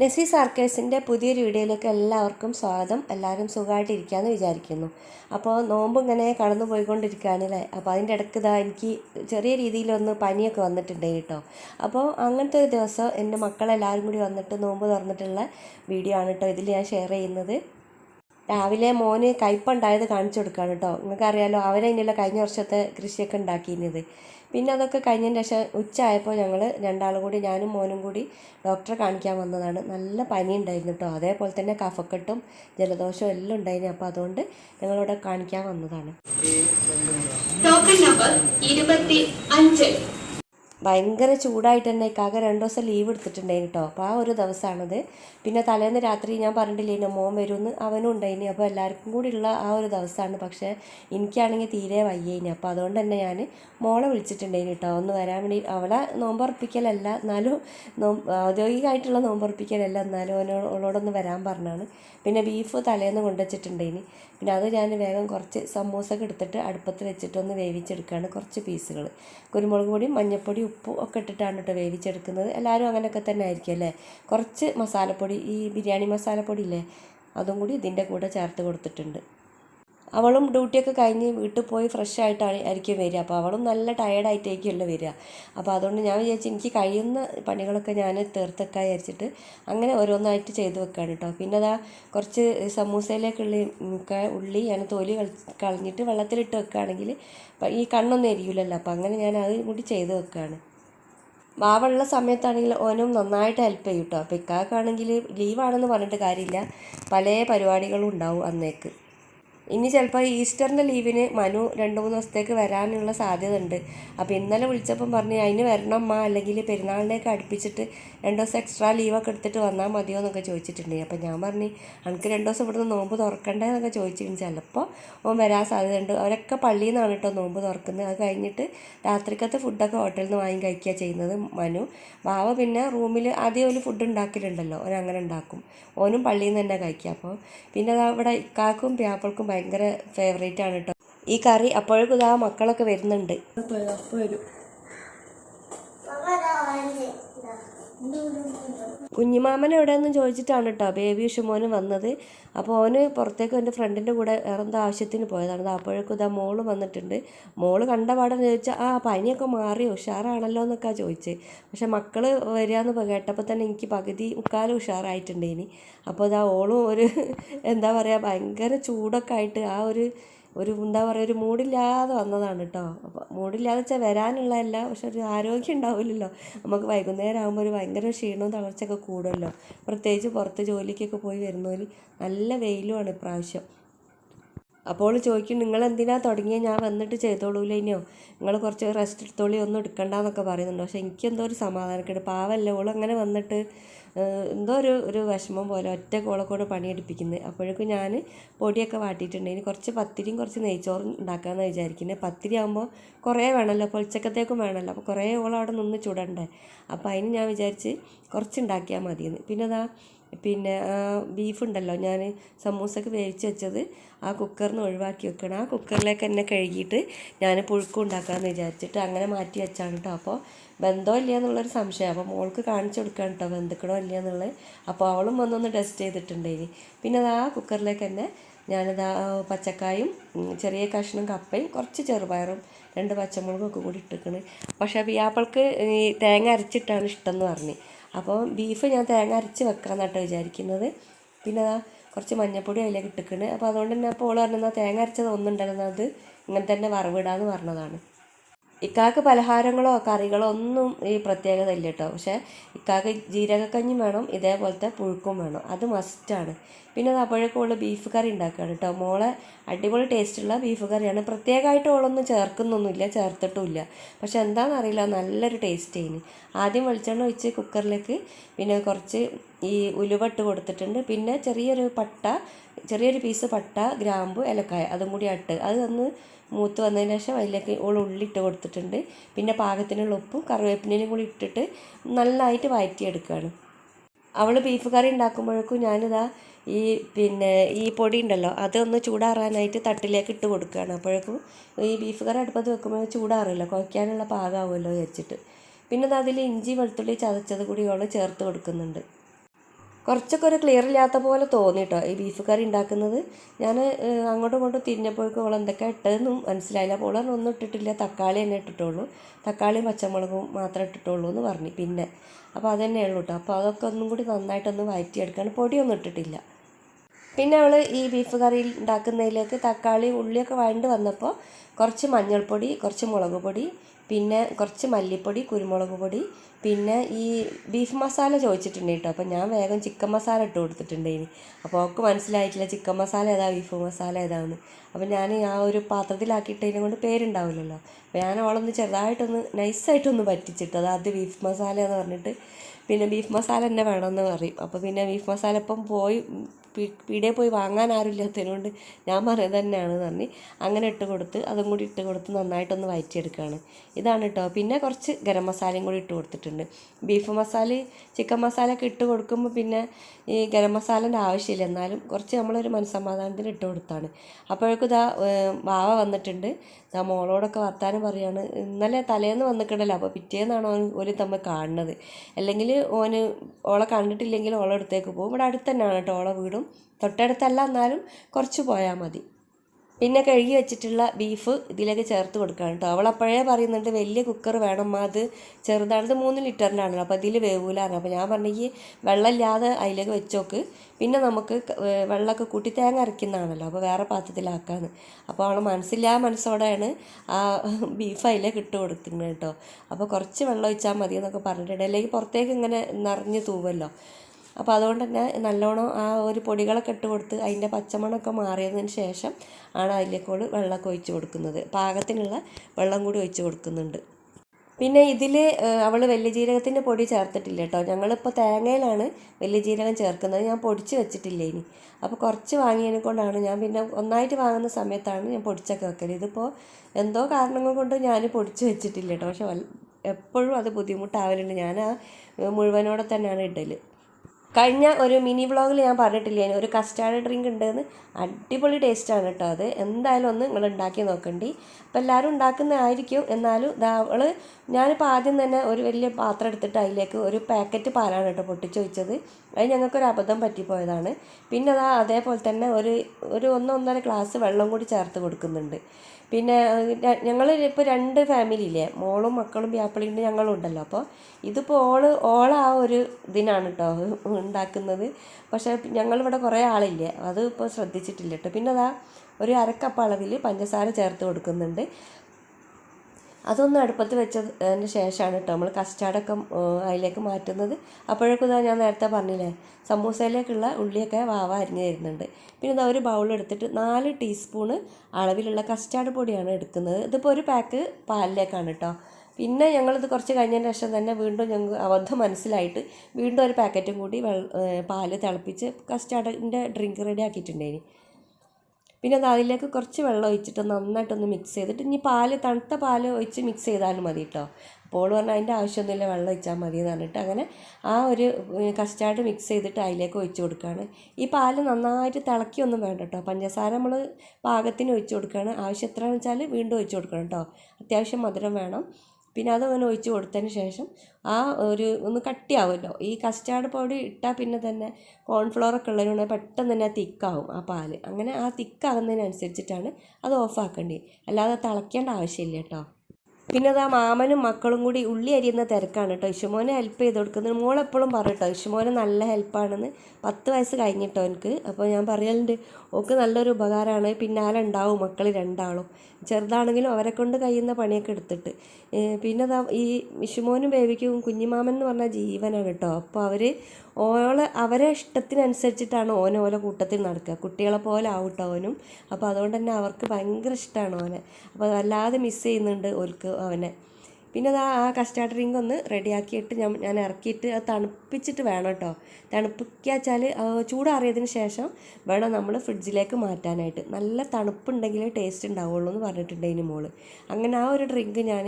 നെസി സാർക്കേഴ്സിന്റെ പുതിയൊരു വീഡിയോയിലേക്ക് എല്ലാവർക്കും സ്വാഗതം. എല്ലാവരും സുഖമായിട്ടിരിക്കുകയെന്ന് വിചാരിക്കുന്നു. അപ്പോൾ നോമ്പ് ഇങ്ങനെ കടന്നു പോയിക്കൊണ്ടിരിക്കുകയാണല്ലേ അപ്പോൾ അതിന്റെ ഇടയ്ക്ക് ഇതാ എനിക്ക് ചെറിയ രീതിയിലൊന്ന് പനിയൊക്കെ വന്നിട്ടുണ്ട് കേട്ടോ. അപ്പോൾ അങ്ങനത്തെ ഒരു ദിവസം എന്റെ മക്കളെല്ലാവരും കൂടി വന്നിട്ട് നോമ്പ് തുറന്നിട്ടുള്ള വീഡിയോ ആണ് കേട്ടോ ഇതിൽ ഞാൻ ഷെയർ ചെയ്യുന്നത്. രാവിലെ മോന് കയ്പുണ്ടായത് കാണിച്ചു കൊടുക്കുകയാണ് കേട്ടോ. നിങ്ങൾക്കറിയാലോ അവരതിനുള്ള കഴിഞ്ഞ വർഷത്തെ കൃഷിയൊക്കെ ഉണ്ടാക്കിയിരുന്നത്. പിന്നെ അതൊക്കെ കഴിഞ്ഞതിന് ശേഷം ഉച്ച ആയപ്പോൾ ഞങ്ങൾ രണ്ടാളും കൂടി ഞാനും മോനും കൂടി ഡോക്ടറെ കാണിക്കാൻ വന്നതാണ്. നല്ല പനി ഉണ്ടായിരുന്നു കേട്ടോ. അതേപോലെ തന്നെ കഫക്കെട്ടും ജലദോഷവും എല്ലാം ഉണ്ടായിരുന്നു. അപ്പോൾ അതുകൊണ്ട് ഞങ്ങളിവിടെ കാണിക്കാൻ വന്നതാണ്. നമ്പർ ഇരുപത്തി അഞ്ച് ഭയങ്കര ചൂടായിട്ട് തന്നെ ഇക്കാകെ രണ്ട് ദിവസം ലീവ് എടുത്തിട്ടുണ്ടായിന് കേട്ടോ അപ്പോൾ ആ ഒരു ദിവസമാണത് പിന്നെ തലേന്ന് രാത്രി ഞാൻ പറഞ്ഞിട്ടില്ലേനോ മോൻ വരുമെന്ന് അവനും ഉണ്ടായിനി. അപ്പോൾ എല്ലാവർക്കും കൂടി ഉള്ള ആ ഒരു ദിവസമാണ് പക്ഷേ എനിക്കാണെങ്കിൽ തീരെ വയ്യേനി. അപ്പോൾ അതുകൊണ്ട് തന്നെ ഞാൻ മോളെ വിളിച്ചിട്ടുണ്ടായിന് കേട്ടോ ഒന്ന് വരാൻ വേണ്ടി അവളെ നോമ്പുറപ്പിക്കലല്ല എന്നാലും നോമ്പ് ഔദ്യോഗികമായിട്ടുള്ള നോമ്പുറപ്പിക്കലല്ല എന്നാലും അവനോട് അവളോടൊന്ന് വരാൻ പറഞ്ഞാണ്. പിന്നെ ബീഫ് തലേന്ന് കൊണ്ടുവച്ചിട്ടുണ്ടായിന്. പിന്നെ അത് ഞാൻ വേഗം കുറച്ച് സമൂസൊക്കെ എടുത്തിട്ട് അടുപ്പത്ത് വെച്ചിട്ടൊന്ന് വേവിച്ചെടുക്കുകയാണ് കുറച്ച് പീസുകൾ കുരുമുളക് പൊടി മഞ്ഞൾപ്പൊടി ഉപ്പും ഒക്കെ ഇട്ടിട്ടാണ് കേട്ടോ വേവിച്ചെടുക്കുന്നത്. എല്ലാവരും അങ്ങനെയൊക്കെ തന്നെ ആയിരിക്കും അല്ലേ? കുറച്ച് മസാലപ്പൊടി ഈ ബിരിയാണി മസാലപ്പൊടി ഇല്ലേ? അതും കൂടി ഇതിന്റെ കൂടെ ചേർത്ത് കൊടുത്തിട്ടുണ്ട്. അവളും ഡ്യൂട്ടിയൊക്കെ കഴിഞ്ഞ് വീട്ടിൽ പോയി ഫ്രഷ് ആയിട്ടാണ് ആയിരിക്കും വരിക. അപ്പോൾ അവളും നല്ല ടയേർഡായിട്ടായിരിക്കുമല്ലോ വരിക. അപ്പോൾ അതുകൊണ്ട് ഞാൻ വിചാരിച്ചു എനിക്ക് കഴിയുന്ന പണികളൊക്കെ ഞാൻ തീർത്തൊക്കെ വിചാരിച്ചിട്ട് അങ്ങനെ ഓരോന്നായിട്ട് ചെയ്ത് വെക്കുകയാണ് കേട്ടോ. പിന്നെ അതാ കുറച്ച് സമൂസയിലേക്കുള്ള ഉള്ളി ഞാൻ തൊലി കള കളഞ്ഞിട്ട് വെള്ളത്തിലിട്ട് വെക്കുകയാണെങ്കിൽ ഈ കണ്ണൊന്നും എരിയില്ലല്ലോ അപ്പോൾ അങ്ങനെ ഞാൻ അത് കൂടി ചെയ്ത് വെക്കുകയാണ്. വാവുള്ള സമയത്താണെങ്കിൽ ഓനും നന്നായിട്ട് ഹെൽപ്പ് ചെയ്യും കേട്ടോ. അപ്പോൾ ഇക്കാക്കാണെങ്കിൽ ലീവാണെന്ന് പറഞ്ഞിട്ട് കാര്യമില്ല. പല പരിപാടികളും ഉണ്ടാവും അന്നേക്ക്. ഇനി ചിലപ്പോൾ ഈസ്റ്ററിന്റെ ലീവിന് മനു രണ്ട് മൂന്ന് ദിവസത്തേക്ക് വരാനുള്ള സാധ്യത ഉണ്ട് അപ്പോൾ ഇന്നലെ വിളിച്ചപ്പം പറഞ്ഞു അതിന് വരണം അമ്മ അല്ലെങ്കിൽ പെരുന്നാളിലേക്ക് അടുപ്പിച്ചിട്ട് രണ്ട് ദിവസം എക്സ്ട്രാ ലീവൊക്കെ എടുത്തിട്ട് വന്നാൽ മതിയോ എന്നൊക്കെ ചോദിച്ചിട്ടുണ്ട്. അപ്പോൾ ഞാൻ പറഞ്ഞു എനിക്ക് രണ്ട് ദിവസം ഇവിടുന്ന് നോമ്പ് തുറക്കണ്ടേ എന്നൊക്കെ ചോദിച്ചിട്ടുണ്ട്. ചിലപ്പോൾ ഓൻ വരാൻ സാധ്യതയുണ്ട്. അവരൊക്കെ പള്ളിയിൽ നിന്നാണ് കേട്ടോ നോമ്പ് തുറക്കുന്നത്. അത് കഴിഞ്ഞിട്ട് രാത്രിക്കത്തെ ഫുഡൊക്കെ ഹോട്ടലിൽ നിന്ന് വാങ്ങി കഴിക്കുക ചെയ്യുന്നത് മനു. ബാവ പിന്നെ റൂമിൽ ആദ്യം ഒരു ഫുഡ് ഉണ്ടാക്കലുണ്ടല്ലോ. ഓൻ ഉണ്ടാക്കും. ഓനും പള്ളിയിൽ നിന്ന് തന്നെ കഴിക്കുക അപ്പോൾ പിന്നെ അവിടെ ഇക്കാക്കും പ്യാപ്പിൾക്കും ഭയങ്കര ഫേവറേറ്റ് ആണ് കേട്ടോ ഈ കറി അപ്പോഴേക്കും ഇതാ മക്കളൊക്കെ വരുന്നുണ്ട്. അപ്പോൾ വരും. കുഞ്ഞിമാമൻ എവിടെയെന്ന് ചോദിച്ചിട്ടാണ് കേട്ടോ. ബേബി ഉഷമോന് വന്നത്. അപ്പോൾ ഓന് പുറത്തേക്ക് എന്റെ ഫ്രണ്ടിന്റെ കൂടെ വേറെന്താ ആവശ്യത്തിന് പോയതാണ്. അപ്പോഴേക്കും ഇതാ മോൾ വന്നിട്ടുണ്ട്. മോൾ കണ്ട പാടെ ചോദിച്ചാൽ ആ പനിയൊക്കെ മാറി ഉഷാറാണല്ലോ എന്നൊക്കെ ചോദിച്ചത് പക്ഷേ മക്കൾ വരികയെന്ന് കേട്ടപ്പോൾ തന്നെ എനിക്ക് പകുതി മുക്കാലും ഉഷാറായിട്ടുണ്ട് ഇനി അപ്പോൾ ഇതാ ഓളും ഒരു എന്താ പറയുക ഭയങ്കര ചൂടൊക്കെ ആയിട്ട് ആ ഒരു ഒരു എന്താ പറയുക ഒരു മൂടില്ലാതെ വന്നതാണ് കേട്ടോ അപ്പോൾ മൂടില്ലാതെ വെച്ചാൽ വരാനുള്ളതല്ല പക്ഷെ ഒരു ആരോഗ്യം ഉണ്ടാവില്ലല്ലോ. നമുക്ക് വൈകുന്നേരം ആകുമ്പോൾ ഒരു ഭയങ്കര ക്ഷീണവും തളർച്ചയൊക്കെ കൂടുമല്ലോ പ്രത്യേകിച്ച് പുറത്ത് ജോലിക്കൊക്കെ പോയി വരുന്നവർ നല്ല വെയിലുമാണ് ഇപ്രാവശ്യം. അപ്പോൾ ചോദിക്കും നിങ്ങൾ എന്തിനാ തുടങ്ങിയ? ഞാൻ വന്നിട്ട് ചെയ്തോളൂല്ലോ ഇനിയോ? നിങ്ങൾ കുറച്ച് റെസ്റ്റ് എടുത്തോളി ഒന്നും എടുക്കണ്ടെന്നൊക്കെ പറയുന്നുണ്ട്. പക്ഷേ എനിക്കെന്തോ ഒരു സമാധാനക്കേട്. പാവല്ല ഓൾ അങ്ങനെ വന്നിട്ട് എന്തോ ഒരു ഒരു വിഷമം പോലെ ഒറ്റ കോളെ കൊണ്ട് പണിയെടുപ്പിക്കുന്നത് അപ്പോഴേക്കും ഞാൻ പൊടിയൊക്കെ വാട്ടിയിട്ടുണ്ട്. ഇനി കുറച്ച് പത്തിരിയും കുറച്ച് നെയ്ച്ചോറും ഉണ്ടാക്കാമെന്ന് വിചാരിക്കുന്നത് പത്തിരി ആകുമ്പോൾ കുറേ വേണമല്ലോ പൊളിച്ചക്കത്തേക്കും വേണമല്ലോ. അപ്പോൾ കുറേ ഓളം അവിടെ നിന്ന് ചുടണ്ടേ. അപ്പോൾ അതിന് ഞാൻ വിചാരിച്ച് കുറച്ച് ഉണ്ടാക്കിയാൽ മതിയെന്ന്. പിന്നെ അതാ പിന്നെ ബീഫ് ഉണ്ടല്ലോ ഞാൻ സമൂസക്ക് വേവിച്ച് വെച്ചത് ആ കുക്കറിന് ഒഴിവാക്കി വെക്കണം. ആ കുക്കറിലേക്ക് തന്നെ കഴുകിയിട്ട് ഞാൻ പുഴുക്കും ഉണ്ടാക്കാമെന്ന് വിചാരിച്ചിട്ട് അങ്ങനെ മാറ്റി വെച്ചാണ് കേട്ടോ അപ്പോൾ ബന്ധോ ഇല്ല എന്നുള്ളൊരു സംശയം. അപ്പോൾ മോൾക്ക് കാണിച്ചു കൊടുക്കാൻ കേട്ടോ ബന്ധുക്കണോ ഇല്ല എന്നുള്ളത് അപ്പോൾ അവളും വന്നൊന്ന് ടെസ്റ്റ് ചെയ്തിട്ടുണ്ട് ഇനി പിന്നെ അത് ആ കുക്കറിലേക്ക് തന്നെ ഞാനത് പച്ചക്കായും ചെറിയ കഷ്ണം കപ്പയും കുറച്ച് ചെറുപയറും രണ്ട് പച്ചമുളകും ഒക്കെ കൂടി ഇട്ടിക്കണ് പക്ഷേ പിയാപ്പിൾക്ക് ഈ തേങ്ങ അരച്ചിട്ടാണ് ഇഷ്ടം എന്ന് പറഞ്ഞ്. അപ്പോൾ ബീഫ് ഞാൻ തേങ്ങ അരച്ച് വെക്കാമെന്നാട്ടോ വിചാരിക്കുന്നത്. പിന്നെ അതാ കുറച്ച് മഞ്ഞപ്പൊടി അതിലേക്ക് ഇട്ടിക്കണ് അപ്പോൾ അതുകൊണ്ട് തന്നെ അപ്പോൾ ഓൾ പറഞ്ഞാൽ തേങ്ങ അരച്ചത് ഒന്നുണ്ടായിരുന്നത് അത് ഇങ്ങനെ തന്നെ വറവിടാന്ന് പറഞ്ഞതാണ്. ഇക്കാക്ക് പലഹാരങ്ങളോ കറികളോ ഒന്നും ഈ പ്രത്യേകത ഇല്ല കേട്ടോ. പക്ഷേ ഇക്കാക്ക് ജീരകക്കഞ്ഞി വേണം ഇതേപോലത്തെ പുഴുക്കും വേണം. അത് മസ്റ്റാണ് പിന്നെ അത് അപ്പോഴൊക്കെ ഉള്ള ബീഫ് കറി ഉണ്ടാക്കുകയാണ് കേട്ടോ. മോളെ അടിപൊളി ടേസ്റ്റുള്ള ബീഫ് കറിയാണ് പ്രത്യേകമായിട്ട് ഓളൊന്നും ചേർക്കുന്നൊന്നുമില്ല ചേർത്തിട്ടുമില്ല. പക്ഷെ എന്താണെന്നറിയില്ല നല്ലൊരു ടേസ്റ്റ് ആയിന് ആദ്യം വെളിച്ചെണ്ണ ഒഴിച്ച് കുക്കറിലേക്ക് പിന്നെ കുറച്ച് ഈ ഉലുവട്ട് കൊടുത്തിട്ടുണ്ട്. പിന്നെ ചെറിയൊരു പട്ട ചെറിയൊരു പീസ് പട്ട ഗ്രാമ്പു ഏലക്കായ അതും കൂടി ഇട്ട് അത് ഒന്ന് മൂത്ത് വന്നതിന് ശേഷം അതിലേക്ക് ഓൾ ഉള്ളിട്ട് കൊടുത്തിട്ടുണ്ട്. പിന്നെ പാകത്തിനുള്ള ഉപ്പും കറിവേപ്പിനും കൂടി ഇട്ടിട്ട് നന്നായിട്ട് വഴറ്റിയെടുക്കുകയാണ് അവൾ ബീഫ് കറി ഉണ്ടാക്കുമ്പോഴേക്കും ഞാനിതാ ഈ പിന്നെ ഈ പൊടി ഉണ്ടല്ലോ അതൊന്ന് ചൂടാറാനായിട്ട് തട്ടിലേക്ക് ഇട്ട് കൊടുക്കുകയാണ്. അപ്പോഴേക്കും ഈ ബീഫ് കറി അടുപ്പത്ത് വെക്കുമ്പോൾ ചൂടാറില്ല കുഴയ്ക്കാനുള്ള പാകമാവുമല്ലോ വെച്ചിട്ട് പിന്നെ അത് അതിൽ ഇഞ്ചി വെളുത്തുള്ളി ചതച്ചത് കൂടി അവൾ ചേർത്ത് കൊടുക്കുന്നുണ്ട്. കുറച്ചൊക്കെ ഒരു ക്ലിയർ ഇല്ലാത്ത പോലെ തോന്നി കേട്ടോ ഈ ബീഫ് കറി ഉണ്ടാക്കുന്നത്. ഞാൻ അങ്ങോട്ടും ഇങ്ങോട്ടും തിരിഞ്ഞപ്പോഴേക്കും അവൾ എന്തൊക്കെ ഇട്ടതെന്നും മനസ്സിലായില്ല. അപ്പോൾ അവൾ ഒന്നും ഇട്ടിട്ടില്ല. തക്കാളി തന്നെ ഇട്ടിട്ടുള്ളൂ. തക്കാളിയും പച്ചമുളകും മാത്രമേ ഇട്ടിട്ടുള്ളൂ എന്ന് പറഞ്ഞു. പിന്നെ അപ്പോൾ അത് തന്നെ ഉള്ളൂ കേട്ടോ അപ്പോൾ അതൊക്കെ ഒന്നും കൂടി നന്നായിട്ടൊന്ന് വഴറ്റിയെടുക്കുകയാണ് പൊടിയൊന്നും ഇട്ടിട്ടില്ല. പിന്നെ അവൾ ഈ ബീഫ് കറി ഉണ്ടാക്കുന്നതിലേക്ക് തക്കാളി ഉള്ളിയൊക്കെ വഴണ്ട് വന്നപ്പോൾ കുറച്ച് മഞ്ഞൾപ്പൊടി കുറച്ച് മുളക് പൊടി പിന്നെ കുറച്ച് മല്ലിപ്പൊടി കുരുമുളക് പൊടി പിന്നെ ഈ ബീഫ് മസാല ചോദിച്ചിട്ടുണ്ട് കേട്ടോ. അപ്പോൾ ഞാൻ വേഗം ചിക്കൻ മസാല ഇട്ട് കൊടുത്തിട്ടുണ്ട് ഇനി അപ്പോൾ അവൾക്ക് മനസ്സിലായിട്ടില്ല ചിക്കൻ മസാല ഏതാ ബീഫ് മസാല ഏതാന്ന്. അപ്പോൾ ഞാൻ ആ ഒരു പാത്രത്തിലാക്കിയിട്ടതിനെ കൊണ്ട് പേരുണ്ടാവില്ലല്ലോ. അപ്പോൾ ഞാൻ അവളൊന്ന് ചെറുതായിട്ടൊന്ന് നൈസായിട്ടൊന്ന് പറ്റിച്ചിട്ട് അത് അത് ബീഫ് മസാല എന്ന് പറഞ്ഞിട്ട് പിന്നെ ബീഫ് മസാല തന്നെ വേണമെന്ന് പറയും. അപ്പോൾ പിന്നെ ബീഫ് മസാല ഇപ്പം പോയി പീടികയിൽ പോയി വാങ്ങാൻ ആരുമില്ലാത്തതിനോണ്ട് ഞാൻ പറയുന്നത് തന്നെയാണ് നന്ദി. അങ്ങനെ ഇട്ട് കൊടുത്ത് അതും കൂടി ഇട്ട് കൊടുത്ത് നന്നായിട്ടൊന്ന് വയറ്റിയെടുക്കുകയാണ്. ഇതാണ് കേട്ടോ പിന്നെ കുറച്ച് ഗരം മസാലയും കൂടി ഇട്ട് കൊടുത്തിട്ടുണ്ട്. ബീഫ് മസാല ചിക്കൻ മസാല ഒക്കെ ഇട്ട് കൊടുക്കുമ്പോൾ പിന്നെ ഈ ഗരം മസാലേന്റെ ആവശ്യമില്ല. എന്നാലും കുറച്ച് നമ്മളൊരു മനസ്സമാധാനത്തിന് ഇട്ട് കൊടുത്താണ്. അപ്പോഴേക്കും ഇതാ വാവ വന്നിട്ടുണ്ട്. ഇതാ മോളോടൊക്കെ വർത്താനം പറയാണ്. ഇന്നലെ തലേന്ന് വന്നിട്ടുണ്ടല്ലോ അപ്പോൾ പിറ്റേന്നാണ് ഓൻ ഒരു തമ്മിൽ കാണുന്നത്. അല്ലെങ്കിൽ ഓന് ഓളെ കണ്ടിട്ടില്ലെങ്കിൽ ഓളെ അടുത്തേക്ക് പോകും. ഇവിടെ അടുത്ത് തന്നെയാണ് കേട്ടോ ഓളെ വീടും തൊട്ടടുത്തല്ല എന്നാലും കുറച്ച് പോയാൽ മതി. പിന്നെ കഴുകി വെച്ചിട്ടുള്ള ബീഫ് ഇതിലേക്ക് ചേർത്ത് കൊടുക്കുകയാണ് കേട്ടോ. അവൾ അപ്പോഴേ പറയുന്നുണ്ട് വലിയ കുക്കർ വേണം അത് ചെറുതാണ് മൂന്ന് ലിറ്ററിനാണല്ലോ അപ്പോൾ ഇതിൽ വേവൂലാണ് അപ്പോൾ ഞാൻ പറഞ്ഞെങ്കിൽ വെള്ളമില്ലാതെ അതിലേക്ക് വെച്ചോക്ക്. പിന്നെ നമുക്ക് വെള്ളമൊക്കെ കൂട്ടി തേങ്ങ അരയ്ക്കുന്നതാണല്ലോ അപ്പോൾ വേറെ പാത്രത്തിലാക്കാന്ന്. അപ്പോൾ അവൾ മനസ്സില്ലാ മനസ്സോടെയാണ് ആ ബീഫ് അതിലേക്ക് ഇട്ട് കൊടുക്കുന്നത് കേട്ടോ. അപ്പോൾ കുറച്ച് വെള്ളം ഒഴിച്ചാൽ മതി എന്നൊക്കെ പറഞ്ഞിട്ടുണ്ട് അല്ലെങ്കിൽ പുറത്തേക്ക് ഇങ്ങനെ നിറഞ്ഞ് തൂവല്ലോ. അപ്പോൾ അതുകൊണ്ട് തന്നെ നല്ലോണം ആ ഒരു പൊടികളൊക്കെ ഇട്ട് കൊടുത്ത് അതിന്റെ പച്ചമണമൊക്കെ മാറിയതിന് ശേഷം ആണ് അതിലേക്കോട് വെള്ളമൊക്കെ ഒഴിച്ച് കൊടുക്കുന്നത്. പാകത്തിനുള്ള വെള്ളം കൂടി ഒഴിച്ച് കൊടുക്കുന്നുണ്ട്. പിന്നെ ഇതിൽ അവൾ വലിയ ജീരകത്തിന്റെ പൊടി ചേർത്തിട്ടില്ല കേട്ടോ. ഞങ്ങളിപ്പോൾ തേങ്ങയിലാണ് വലിയ ജീരകം ചേർക്കുന്നത്. ഞാൻ പൊടിച്ച് വെച്ചിട്ടില്ല ഇനി. അപ്പോൾ കുറച്ച് വാങ്ങിയതിനെ കൊണ്ടാണ് ഞാൻ പിന്നെ ഒന്നായിട്ട് വാങ്ങുന്ന സമയത്താണ് ഞാൻ പൊടിച്ചൊക്കെ വെക്കൽ ഇതിപ്പോൾ എന്തോ കാരണങ്ങൾ കൊണ്ട് ഞാൻ പൊടിച്ച് വെച്ചിട്ടില്ല കേട്ടോ. പക്ഷെ എപ്പോഴും അത് ബുദ്ധിമുട്ടാവലുണ്ട്. ഞാൻ ആ മുഴുവനോടെ തന്നെയാണ് ഇടൽ കഴിഞ്ഞ ഒരു മിനി വ്ളോഗിൽ ഞാൻ പറഞ്ഞിട്ടില്ലേ ഒരു കസ്റ്റാർഡ് ഡ്രിങ്ക് ഉണ്ടെന്ന്. അടിപൊളി ടേസ്റ്റാണ് കേട്ടോ അത്. എന്തായാലും ഒന്ന് നിങ്ങൾ ഉണ്ടാക്കി നോക്കണ്ടി. അപ്പോൾ എല്ലാവരും ഉണ്ടാക്കുന്നതായിരിക്കും. എന്നാലും അവൾ ഞാനിപ്പോൾ ആദ്യം തന്നെ ഒരു വലിയ പാത്രം എടുത്തിട്ട് അതിലേക്ക് ഒരു പാക്കറ്റ് പാലാണ് കേട്ടോ പൊട്ടിച്ച് വെച്ചത് അത് ഞങ്ങൾക്കൊരു അബദ്ധം പറ്റിപ്പോയതാണ്. പിന്നെ അതാ അതേപോലെ തന്നെ ഒരു ഒരു ഒന്നൊന്നര ഗ്ലാസ് വെള്ളം കൂടി ചേർത്ത് കൊടുക്കുന്നുണ്ട്. പിന്നെ ഞങ്ങൾ ഇപ്പോൾ രണ്ട് ഫാമിലി ഇല്ലേ മോളും മക്കളും വ്യാപ്പിളിയുണ്ട് ഞങ്ങളും ഉണ്ടല്ലോ. അപ്പോൾ ഇതിപ്പോൾ ഓൾ ഓള ആ ഒരു ഇതിനാണ് കേട്ടോ. ഉണ്ടാക്കുന്നത്. പക്ഷേ ഞങ്ങളിവിടെ കുറേ ആളില്ലേ? അത് ഇപ്പോൾ ശ്രദ്ധിച്ചിട്ടില്ല കേട്ടോ. പിന്നെ അതാ ഒരു അരക്കപ്പ് അളവിൽ പഞ്ചസാര ചേർത്ത് കൊടുക്കുന്നുണ്ട്. അതൊന്ന് അടുപ്പത്ത് വെച്ചതിന് ശേഷമാണ് കേട്ടോ നമ്മൾ കസ്റ്റാർഡൊക്കെ അതിലേക്ക് മാറ്റുന്നത്. അപ്പോഴേക്കും ഇതാ ഞാൻ നേരത്തെ പറഞ്ഞില്ലേ സമൂസയിലേക്കുള്ള ഉള്ളിയൊക്കെ വാവ അരിഞ്ഞ് തരുന്നുണ്ട്. പിന്നെ ഇതാ ഒരു ബൗൾ എടുത്തിട്ട് നാല് ടീസ്പൂണ് അളവിലുള്ള കസ്റ്റാർഡ് പൊടിയാണ് എടുക്കുന്നത്. ഇതിപ്പോൾ ഒരു പാക്ക് പാലിലേക്കാണ് കേട്ടോ. പിന്നെ ഞങ്ങളിത് കുറച്ച് കഴിഞ്ഞതിന് ശേഷം തന്നെ വീണ്ടും ഞങ്ങൾ അബദ്ധം മനസ്സിലായിട്ട് വീണ്ടും ഒരു പാക്കറ്റും കൂടി വെള്ള പാൽ തിളപ്പിച്ച് കസ്റ്റാർഡിന്റെ ഡ്രിങ്ക് റെഡി ആക്കിയിട്ടുണ്ടേനി പിന്നെ അത് അതിലേക്ക് കുറച്ച് വെള്ളം ഒഴിച്ചിട്ട് നന്നായിട്ടൊന്ന് മിക്സ് ചെയ്തിട്ട് ഇനി പാൽ തണുത്ത പാൽ ഒഴിച്ച് മിക്സ് ചെയ്താലും മതി കേട്ടോ അപ്പോൾ പറഞ്ഞാൽ അതിന്റെ ആവശ്യമൊന്നുമില്ല വെള്ളം ഒഴിച്ചാൽ മതി എന്ന് പറഞ്ഞിട്ട് അങ്ങനെ ആ ഒരു കസ്റ്റാർഡ് മിക്സ് ചെയ്തിട്ട് അതിലേക്ക് ഒഴിച്ചു കൊടുക്കുകയാണ് ഈ പാൽ നന്നായിട്ട് തിളക്കിയൊന്നും വേണ്ട കേട്ടോ പഞ്ചസാര നമ്മൾ പാകത്തിന് ഒഴിച്ചു കൊടുക്കുകയാണ് ആവശ്യം എത്രയാണെന്ന് വെച്ചാൽ വീണ്ടും ഒഴിച്ചു കൊടുക്കണം കേട്ടോ അത്യാവശ്യം മധുരം വേണം. പിന്നെ അതങ്ങനെ ഒഴിച്ച് കൊടുത്തതിന് ശേഷം ആ ഒരു ഒന്ന് കട്ടിയാവുമല്ലോ. ഈ കസ്റ്റാർഡ് പൗഡർ ഇട്ടാൽ പിന്നെ തന്നെ കോൺഫ്ലോർ ഒക്കെ ഉള്ളതിനോട് പെട്ടെന്ന് തന്നെ തിക്കാവും ആ പാൽ അങ്ങനെ ആ തിക്കാകുന്നതിനനുസരിച്ചിട്ടാണ് അത് ഓഫാക്കേണ്ടത് അല്ലാതെ തിളയ്ക്കേണ്ട ആവശ്യമില്ല കേട്ടോ. പിന്നെ അത് ആ മാമനും മക്കളും കൂടി ഉള്ളി അരിയുന്ന തിരക്കാണ് കേട്ടോ. ഇഷുമോനെ ഹെൽപ്പ് ചെയ്ത് കൊടുക്കുന്നത് മോളെപ്പോഴും പറയും കേട്ടോ ഇഷുമോനെ നല്ല ഹെൽപ്പാണെന്ന് പത്ത് വയസ്സ് കഴിഞ്ഞിട്ടോ എനിക്ക്. അപ്പോൾ ഞാൻ പറയലുണ്ട് ഓക്ക് നല്ലൊരു ഉപകാരമാണ്. പിന്നാലെ ഉണ്ടാവും മക്കൾ രണ്ടാളും. ചെറുതാണെങ്കിലും അവരെ കൊണ്ട് കഴിയുന്ന പണിയൊക്കെ എടുത്തിട്ട്. പിന്നെ ഈ ഇഷുമോനും ബേബിക്കും കുഞ്ഞിമാമൻ എന്ന് പറഞ്ഞ ജീവനാണ് കേട്ടോ. അപ്പോൾ അവർ ഓളെ അവരെ ഇഷ്ടത്തിനനുസരിച്ചിട്ടാണ് ഓനെ ഓലെ കൂട്ടത്തിൽ നടക്കുക. കുട്ടികളെ പോലെ ആവട്ടോ ഓനും. അപ്പോൾ അതുകൊണ്ട് തന്നെ അവർക്ക് ഭയങ്കര ഇഷ്ടമാണ് ഓനെ. അപ്പോൾ വല്ലാതെ മിസ് ചെയ്യുന്നുണ്ട് ഓൽക്ക് അവനെ. പിന്നെ അത് ആ കസ്റ്റാർഡ് ഡ്രിങ്ക് ഒന്ന് റെഡിയാക്കിയിട്ട് ഞാൻ ഞാൻ ഇറക്കിയിട്ട് അത് തണുപ്പിച്ചിട്ട് വേണം കേട്ടോ തണുപ്പിക്കാച്ചാൽ ചൂടാറിയതിന് ശേഷം വേണം നമ്മൾ ഫ്രിഡ്ജിലേക്ക് മാറ്റാനായിട്ട്. നല്ല തണുപ്പുണ്ടെങ്കിലേ ടേസ്റ്റ് ഉണ്ടാവുള്ളൂ എന്ന് ഇനി മോൾ. അങ്ങനെ ആ ഒരു ഡ്രിങ്ക് ഞാൻ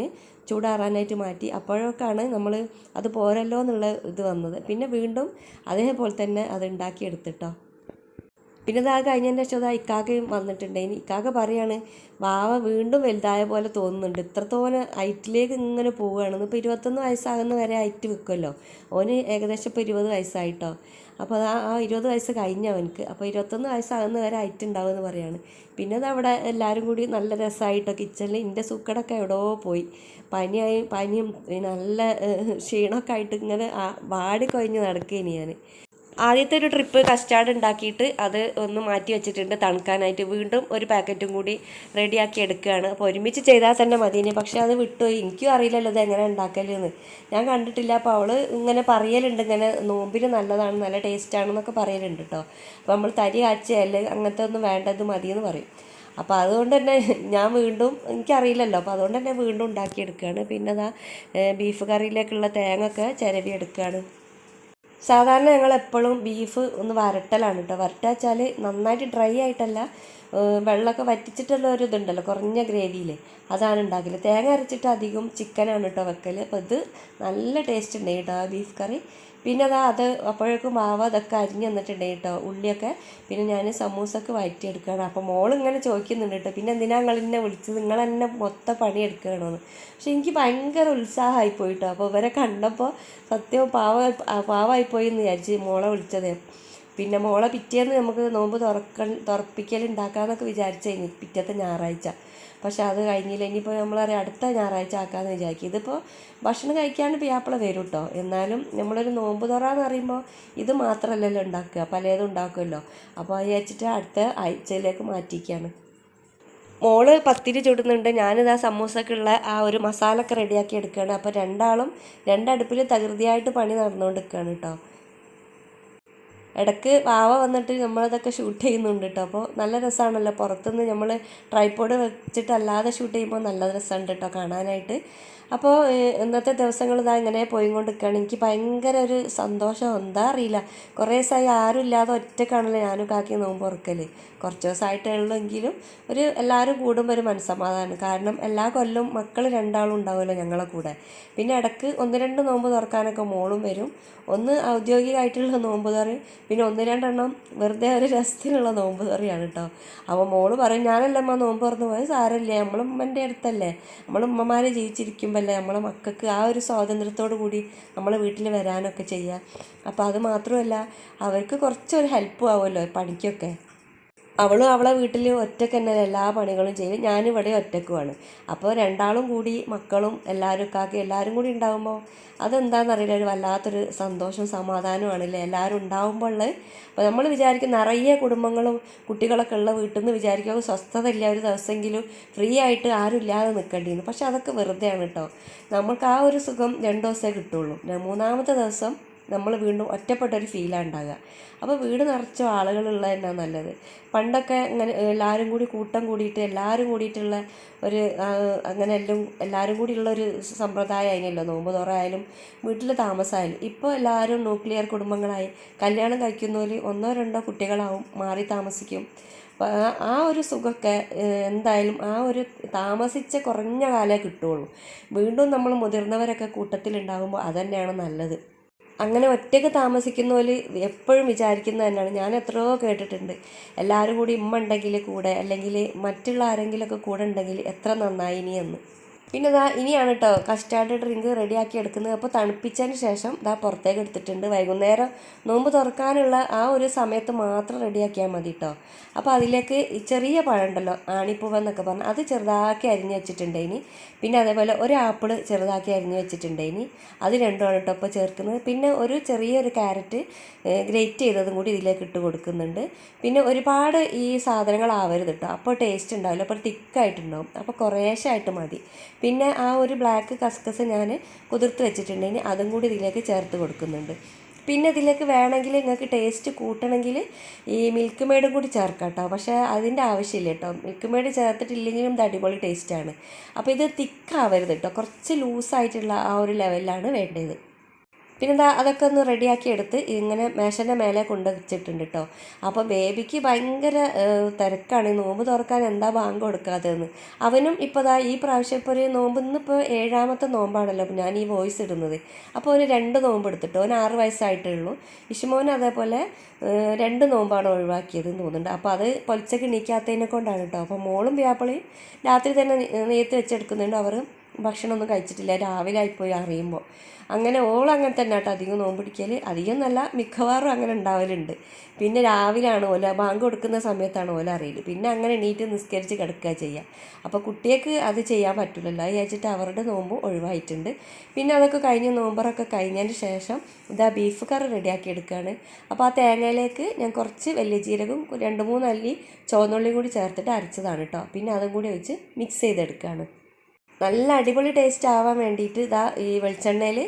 ചൂടാറാനായിട്ട് മാറ്റി. അപ്പോഴൊക്കെയാണ് നമ്മൾ അത് പോരല്ലോ എന്നുള്ള ഇത് വന്നത്. പിന്നെ വീണ്ടും അതേപോലെ തന്നെ അത് ഉണ്ടാക്കിയെടുത്തിട്ടോ പിന്നെ ഇതാ കഴിഞ്ഞ ശേഷം അതാ ഇക്കാക്കയും വന്നിട്ടുണ്ട്. ഇക്കാക്ക പറയാണ് വാവ വീണ്ടും വലുതായ പോലെ തോന്നുന്നുണ്ട്. ഇത്രത്തോനെ ഹൈറ്റിലേക്ക് ഇങ്ങനെ പോവുകയാണ്. ഇപ്പോൾ ഇരുപത്തൊന്ന് വയസ്സാകുന്ന വരെ ഹൈറ്റ് വെക്കുമല്ലോ. ഓന് ഏകദേശം ഇപ്പോൾ ഇരുപത് വയസ്സായിട്ടോ. അപ്പോൾ അതാ ആ ഇരുപത് വയസ്സ് കഴിഞ്ഞ അവനക്ക് അപ്പോൾ ഇരുപത്തൊന്ന് വയസ്സാകുന്ന വരെ ആയിട്ടുണ്ടാവും എന്ന് പറയാണ്. പിന്നെ അവിടെ എല്ലാവരും കൂടി നല്ല രസമായിട്ടോ കിച്ചണിൽ എന്റെ സുക്കടൊക്കെ എവിടെയോ പോയി. പനിയായി പനിയും നല്ല ക്ഷീണമൊക്കെ ആയിട്ട് ഇങ്ങനെ വാടി വാടിക്കൊഴിഞ്ഞ് നടക്കുകയാണ് ഞാൻ ആദ്യത്തെ ഒരു ട്രിപ്പ് കസ്റ്റാർഡ് ഉണ്ടാക്കിയിട്ട് അത് ഒന്ന് മാറ്റി വെച്ചിട്ടുണ്ട് തണുക്കാനായിട്ട്. വീണ്ടും ഒരു പാക്കറ്റും കൂടി റെഡിയാക്കി എടുക്കുകയാണ്. അപ്പോൾ ഒരുമിച്ച് ചെയ്താൽ തന്നെ മതിന് പക്ഷേ അത് വിട്ടുപോയി. എനിക്കും അറിയില്ലല്ലോ ഇത് എങ്ങനെ ഉണ്ടാക്കലെന്ന്. ഞാൻ കണ്ടിട്ടില്ല. അപ്പോൾ അവൾ ഇങ്ങനെ പറയലുണ്ട്. ഇങ്ങനെ നോമ്പിന് നല്ലതാണ് നല്ല ടേസ്റ്റാണെന്നൊക്കെ പറയലുണ്ട് കേട്ടോ. അപ്പോൾ നമ്മൾ തരി കാച്ചയല്ലേ അങ്ങനത്തെ ഒന്നും വേണ്ടത് മതിയെന്ന് പറയും. അപ്പോൾ അതുകൊണ്ട് തന്നെ ഞാൻ വീണ്ടും എനിക്കറിയില്ലല്ലോ. അപ്പോൾ അതുകൊണ്ട് തന്നെ വീണ്ടും ഉണ്ടാക്കിയെടുക്കുകയാണ് പിന്നെ അതാ ബീഫ് കറിയിലേക്കുള്ള തേങ്ങ ഒക്കെ ചിരവി എടുക്കുകയാണ് സാധാരണ ഞങ്ങൾ എപ്പോഴും ബീഫ് ഒന്ന് വരട്ടലാണ് കേട്ടോ വരട്ട വെച്ചാൽ നന്നായിട്ട് ഡ്രൈ ആയിട്ടല്ല വെള്ളമൊക്കെ വറ്റിച്ചിട്ടുള്ള ഒരു ഇതുണ്ടല്ലോ കുറഞ്ഞ ഗ്രേവിയിൽ അതാണ് ഉണ്ടാക്കൽ. തേങ്ങ അരച്ചിട്ട് അധികം ചിക്കനാണ് കേട്ടോ വെക്കൽ അപ്പോൾ ഇത് നല്ല ടേസ്റ്റ് ഉണ്ട്. കേട്ടോ ആ ബീഫ് കറി പിന്നെ അതാ അത് അപ്പോഴേക്കും മാവ് അതൊക്കെ അരിഞ്ഞ് തന്നിട്ടുണ്ട് കേട്ടോ ഉള്ളിയൊക്കെ. പിന്നെ ഞാൻ സമൂസക്ക് വഴറ്റിയെടുക്കുകയാണ് അപ്പോൾ മോൾ ഇങ്ങനെ ചോദിക്കുന്നുണ്ട് കേട്ടോ പിന്നെ എന്തിനാ നിങ്ങൾ എന്നെ വിളിച്ചത്? നിങ്ങൾ എന്നെ മൊത്തം പണി എടുക്കണമെന്ന് പക്ഷെ എനിക്ക് ഭയങ്കര ഉത്സാഹമായി പോയിട്ടോ അപ്പോൾ ഇവരെ കണ്ടപ്പോൾ സത്യം പാവ പാവമായിപ്പോയി എന്ന് വിചാരിച്ച് മോളെ വിളിച്ചത്. പിന്നെ മോളെ പിറ്റേന്ന് നമുക്ക് നോമ്പ് തുറക്ക തുറപ്പിക്കൽ ഉണ്ടാക്കാമെന്നൊക്കെ വിചാരിച്ചു പിറ്റത്തെ ഞായറാഴ്ച. പക്ഷെ അത് കഴിഞ്ഞില്ല. ഇനിയിപ്പോൾ നമ്മളറിയാം അടുത്ത ഞായറാഴ്ച ആക്കാമെന്ന് വിചാരിക്കും. ഇതിപ്പോൾ ഭക്ഷണം കഴിക്കാണ്ട് പിയാപ്പിള വരും കേട്ടോ എന്നാലും നമ്മളൊരു നോമ്പ് തുറന്ന് പറയുമ്പോൾ ഇത് മാത്രമല്ലല്ലോ ഉണ്ടാക്കുക പലതും ഉണ്ടാക്കുമല്ലോ അപ്പോൾ വിചാരിച്ചിട്ട് അടുത്ത ആഴ്ചയിലേക്ക് മാറ്റിയിരിക്കുകയാണ് മോൾ പത്തിരി ചുടുന്നുണ്ട്. ഞാനിത് ആ സമൂസക്കുള്ള ആ ഒരു മസാലയൊക്കെ റെഡിയാക്കി എടുക്കുകയാണ് അപ്പോൾ രണ്ടാളും രണ്ടടുപ്പിൽ തകൃതിയായിട്ട് പണി നടന്നുകൊണ്ടിരിക്കുകയാണ് കേട്ടോ ഇടയ്ക്ക് വാവ വന്നിട്ട് നമ്മളതൊക്കെ ഷൂട്ട് ചെയ്യുന്നുണ്ട് കേട്ടോ. അപ്പോൾ നല്ല രസമാണല്ലോ പുറത്തുനിന്ന് നമ്മൾ ട്രൈപ്പോഡ് വെച്ചിട്ടല്ലാതെ ഷൂട്ട് ചെയ്യുമ്പോൾ നല്ല രസമുണ്ട് കേട്ടോ കാണാനായിട്ട്. അപ്പോൾ ഇന്നത്തെ ദിവസങ്ങൾ ഇതാ ഇങ്ങനെ പോയി കൊണ്ടിരിക്കുകയാണ് എനിക്ക് ഭയങ്കര ഒരു സന്തോഷം. എന്താ അറിയില്ല. കുറേ ദിവസമായി ആരും ഇല്ലാതെ ഒറ്റക്കാണല്ലോ ഞാനും കാക്കി നോമ്പ് ഉറക്കൽ കുറച്ച് ദിവസമായിട്ടുള്ളെങ്കിലും ഒരു എല്ലാവരും കൂടുമ്പോൾ ഒരു മനസ്സമാധാനം. കാരണം എല്ലാ കൊല്ലവും മക്കൾ രണ്ടാളും ഉണ്ടാവുമല്ലോ ഞങ്ങളെ കൂടെ. പിന്നെ ഇടയ്ക്ക് ഒന്ന് രണ്ട് നോമ്പ് തുറക്കാനൊക്കെ മോളും വരും. ഒന്ന് ഔദ്യോഗികമായിട്ടുള്ള നോമ്പ് തുറ പിന്നെ ഒന്ന് രണ്ടെണ്ണം വെറുതെ ഒരു രസത്തിനുള്ള നോമ്പ് തുറയാണ് കേട്ടോ. അപ്പോൾ മോൾ പറയും ഞാനല്ലമ്മ നോമ്പ് തുറന്ന് പോയത്? സാരമില്ല. നമ്മൾ ഉമ്മന്റെ അടുത്തല്ലേ. നമ്മൾ ഉമ്മമാർ ജീവിച്ചിരിക്കുമ്പോഴല്ലേ നമ്മളെ മക്കൾക്ക് ആ ഒരു സ്വാതന്ത്ര്യത്തോടു കൂടി നമ്മളെ വീട്ടിൽ വരാനൊക്കെ ചെയ്യുക. അപ്പോൾ അത് മാത്രമല്ല അവർക്ക് കുറച്ചൊരു ഹെൽപ്പും ആവുമല്ലോ പണിക്കൊക്കെ? അവളും അവളെ വീട്ടിൽ ഒറ്റയ്ക്ക് തന്നെ എല്ലാ പണികളും ചെയ്യും. ഞാനിവിടെ ഒറ്റക്കുമാണ് അപ്പോൾ രണ്ടാളും കൂടി മക്കളും എല്ലാവരും കാക്കി എല്ലാവരും കൂടി ഉണ്ടാകുമ്പോൾ അതെന്താണെന്നറിയില്ല ഒരു വല്ലാത്തൊരു സന്തോഷം സമാധാനമാണല്ലേ എല്ലാവരും ഉണ്ടാകുമ്പോൾ ഉള്ളത് അപ്പോൾ നമ്മൾ വിചാരിക്കും നിറയെ കുടുംബങ്ങളും കുട്ടികളൊക്കെ ഉള്ള വീട്ടിൽ നിന്ന് വിചാരിക്കുക സ്വസ്ഥത ഇല്ല ഒരു ദിവസമെങ്കിലും ഫ്രീ ആയിട്ട് ആരും ഇല്ലാതെ നിൽക്കേണ്ടിയിരുന്നു പക്ഷെ അതൊക്കെ വെറുതെയാണ് കേട്ടോ നമുക്ക് ആ ഒരു സുഖം രണ്ട് ദിവസമേ കിട്ടുള്ളൂ. മൂന്നാമത്തെ ദിവസം നമ്മൾ വീണ്ടും ഒറ്റപ്പെട്ടൊരു ഫീലാണ് ഉണ്ടാകുക അപ്പോൾ വീട് നിറച്ച ആളുകളുള്ള തന്നെ നല്ലത്. പണ്ടൊക്കെ ഇങ്ങനെ എല്ലാവരും കൂടി കൂട്ടം കൂടിയിട്ട് എല്ലാവരും കൂടിയിട്ടുള്ള ഒരു അങ്ങനെ എല്ലാം എല്ലാവരും കൂടിയുള്ള ഒരു സമ്പ്രദായം അതിനല്ലോ നോമ്പ് തുറയായാലും വീട്ടിൽ താമസമായാലും ഇപ്പോൾ എല്ലാവരും ന്യൂക്ലിയർ കുടുംബങ്ങളായി. കല്യാണം കഴിക്കുന്നവർ ഒന്നോ രണ്ടോ കുട്ടികളാവും മാറി താമസിക്കും. ആ- ഒരു സുഖമൊക്കെ എന്തായാലും ആ ഒരു താമസിച്ച കുറഞ്ഞ കാലേ കിട്ടുള്ളൂ. വീണ്ടും നമ്മൾ മുതിർന്നവരൊക്കെ കൂട്ടത്തിലുണ്ടാകുമ്പോൾ അതന്നെയാണ് നല്ലത്. അങ്ങനെ ഒറ്റയ്ക്ക് താമസിക്കുന്നവർ എപ്പോഴും വിചാരിക്കുന്നത് തന്നെയാണ്. ഞാൻ എത്രയോ കേട്ടിട്ടുണ്ട്. എല്ലാവരും കൂടി ഉമ്മ ഉണ്ടെങ്കിൽ കൂടെ അല്ലെങ്കിൽ മറ്റുള്ള ആരെങ്കിലുമൊക്കെ കൂടെ ഉണ്ടെങ്കിൽ എത്ര നന്നായി ഇനി എന്ന്. പിന്നെ ഇതാ ഇനിയാണ് കേട്ടോ കസ്റ്റാർഡ് ഡ്രിങ്ക് റെഡിയാക്കി എടുക്കുന്നത്. അപ്പോൾ തണുപ്പിച്ചതിന് ശേഷം ഇതാ പുറത്തേക്ക് എടുത്തിട്ടുണ്ട്. വൈകുന്നേരം നോമ്പ് തുറക്കാനുള്ള ആ ഒരു സമയത്ത് മാത്രം റെഡിയാക്കിയാൽ മതി കേട്ടോ അപ്പോൾ അതിലേക്ക് ചെറിയ പഴം ഉണ്ടല്ലോ ആണിപ്പൂവ് എന്നൊക്കെ പറഞ്ഞാൽ അത് ചെറുതാക്കി അരിഞ്ഞ് വെച്ചിട്ടുണ്ട് ഇനി. പിന്നെ അതേപോലെ ഒരു ആപ്പിൾ ചെറുതാക്കി അരിഞ്ഞ് വെച്ചിട്ടുണ്ട് ഇനി. അത് രണ്ടുമാണ് കേട്ടോ ഇപ്പോൾ ചേർക്കുന്നത്. പിന്നെ ഒരു ചെറിയൊരു ക്യാരറ്റ് ഗ്രേറ്റ് ചെയ്തതും കൂടി ഇതിലേക്ക് ഇട്ട് കൊടുക്കുന്നുണ്ട്. പിന്നെ ഒരുപാട് ഈ സാധനങ്ങളാവരുത് കേട്ടോ അപ്പോൾ ടേസ്റ്റ് ഉണ്ടാവില്ല. അപ്പോൾ തിക്കായിട്ടുണ്ടാവും. അപ്പോൾ കുറേശ്ശായിട്ട് മതി. പിന്നെ ആ ഒരു ബ്ലാക്ക് കസ്കസ് ഞാൻ കുതിർത്ത് വെച്ചിട്ടുണ്ട്. ഇനി അതും കൂടി ഇതിലേക്ക് ചേർത്ത് കൊടുക്കുന്നുണ്ട്. പിന്നെ ഇതിലേക്ക് വേണമെങ്കിൽ നിങ്ങൾക്ക് ടേസ്റ്റ് കൂട്ടണമെങ്കിൽ ഈ മിൽക്ക് മെയ്ഡും കൂടി ചേർക്കാം കേട്ടോ പക്ഷേ അതിന്റെ ആവശ്യമില്ല കേട്ടോ മിൽക്ക് മെയ്ഡ് ചേർത്തിട്ടില്ലെങ്കിലും ഇത് അടിപൊളി ടേസ്റ്റാണ് അപ്പോൾ ഇത് തിക്കാവരുത് കേട്ടോ കുറച്ച് ലൂസായിട്ടുള്ള ആ ഒരു ലെവലിലാണ് വേണ്ടത്. പിന്നെ എന്താ അതൊക്കെ ഒന്ന് റെഡിയാക്കി എടുത്ത് ഇങ്ങനെ മേശന്റെ മേലെ കൊണ്ട് വെച്ചിട്ടുണ്ട് കേട്ടോ അപ്പോൾ ബേബിക്ക് ഭയങ്കര തിരക്കാണ്. നോമ്പ് തുറക്കാൻ എന്താ ബാങ്ക് കൊടുക്കാത്തതെന്ന്. അവനും ഇപ്പോൾ ദാ ഈ പ്രാവശ്യം ഇപ്പോൾ ഒരു നോമ്പ് ഇന്നിപ്പോൾ ഏഴാമത്തെ നോമ്പാണല്ലോ ഞാൻ ഈ വോയിസ് ഇടുന്നത്. അപ്പോൾ ഒരു രണ്ട് നോമ്പ് എടുത്തിട്ട് ഓൻ ആറ് വയസ്സായിട്ടേ ഉള്ളൂ ഇഷുമോൻ അതേപോലെ രണ്ട് നോമ്പാണ് ഒഴിവാക്കിയത് എന്ന് തോന്നുന്നുണ്ട്. അപ്പോൾ അത് പൊലിച്ചക്ക് നീക്കാത്തതിനെ കൊണ്ടാണ് കേട്ടോ അപ്പോൾ മോളും വ്യാപ്പിളയും രാത്രി തന്നെ നെയ്ത്ത് വെച്ചെടുക്കുന്നുണ്ട്. അവർ ഭക്ഷണമൊന്നും കഴിച്ചിട്ടില്ല. രാവിലെ ആയിപ്പോയി അറിയുമ്പോൾ അങ്ങനെ ഓൾ അങ്ങനെ തന്നെ കേട്ടോ അധികം നോമ്പ് പിടിക്കൽ അധികം നല്ല മിക്കവാറും അങ്ങനെ ഉണ്ടാവലുണ്ട്. പിന്നെ രാവിലെയാണ് ഓല ബാങ്ക് കൊടുക്കുന്ന സമയത്താണ് ഓല അറിയൽ പിന്നെ അങ്ങനെ എണീറ്റ് നിസ്കരിച്ച് കിടക്കുക ചെയ്യുക അപ്പോൾ കുട്ടികൾക്ക് അത് ചെയ്യാൻ പറ്റില്ലല്ലോ വിചാരിച്ചിട്ട് അവരുടെ നോമ്പ് ഒഴിവായിട്ടുണ്ട്. പിന്നെ അതൊക്കെ കഴിഞ്ഞ് നോമ്പറൊക്കെ കഴിഞ്ഞതിന് ശേഷം ഇതാ ബീഫ് കറി റെഡിയാക്കി എടുക്കുകയാണ് അപ്പോൾ ആ തേങ്ങയിലേക്ക് ഞാൻ കുറച്ച് വലിയ ജീരകം രണ്ട് മൂന്ന് അല്ലി ചുവന്നുള്ളിയും കൂടി ചേർത്തിട്ട് അരച്ചതാണ് കേട്ടോ. പിന്നെ അതും കൂടി വെച്ച് മിക്സ് ചെയ്തെടുക്കുകയാണ് നല്ല അടിപൊളി ടേസ്റ്റ് ആവാൻ വേണ്ടിയിട്ട് ഇതാ ഈ വെളിച്ചെണ്ണയിൽ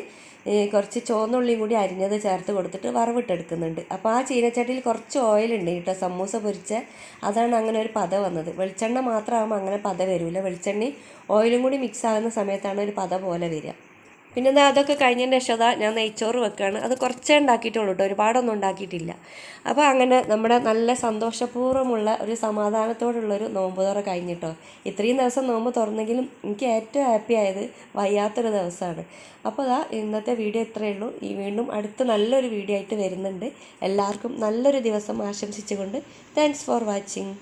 കുറച്ച് ചുവന്നുള്ളിയും കൂടി അരിഞ്ഞത് ചേർത്ത് കൊടുത്തിട്ട് വറവിട്ടെടുക്കുന്നുണ്ട്. അപ്പോൾ ആ ചീനച്ചട്ടിയിൽ കുറച്ച് ഓയിൽ ഉണ്ട് കേട്ടോ സമൂസ പൊരിച്ച അതാണ് അങ്ങനെ ഒരു പത വന്നത്. വെളിച്ചെണ്ണ മാത്രമാകുമ്പോൾ അങ്ങനെ പത വരില്ല വെളിച്ചെണ്ണയും ഓയിലും കൂടി മിക്സ് ആകുന്ന സമയത്താണ് ഒരു പത പോലെ വരിക. പിന്നെ എന്താ അതൊക്കെ കഴിഞ്ഞതിന് ശേഷം അതാ ഞാൻ നെയ്ച്ചോറ് വെക്കുകയാണ് അത് കുറച്ചേ ഉണ്ടാക്കിയിട്ടുള്ളൂ കേട്ടോ ഒരുപാടൊന്നും ഉണ്ടാക്കിയിട്ടില്ല. അപ്പോൾ അങ്ങനെ നമ്മുടെ നല്ല സന്തോഷപൂർവമുള്ള ഒരു സമാധാനത്തോടുള്ളൊരു നോമ്പ് തുറ കഴിഞ്ഞിട്ടോ ഇത്രയും ദിവസം നോമ്പ് തുറന്നെങ്കിലും എനിക്ക് ഏറ്റവും ഹാപ്പി ആയത് വയ്യാത്തൊരു ദിവസമാണ്. അപ്പോൾ അതാ ഇന്നത്തെ വീഡിയോ ഇത്രയേ ഉള്ളൂ. ഈ വീണ്ടും അടുത്ത നല്ലൊരു വീഡിയോ ആയിട്ട് വരുന്നുണ്ട്. എല്ലാവർക്കും നല്ലൊരു ദിവസം ആശംസിച്ചുകൊണ്ട് താങ്ക്സ് ഫോർ വാച്ചിങ്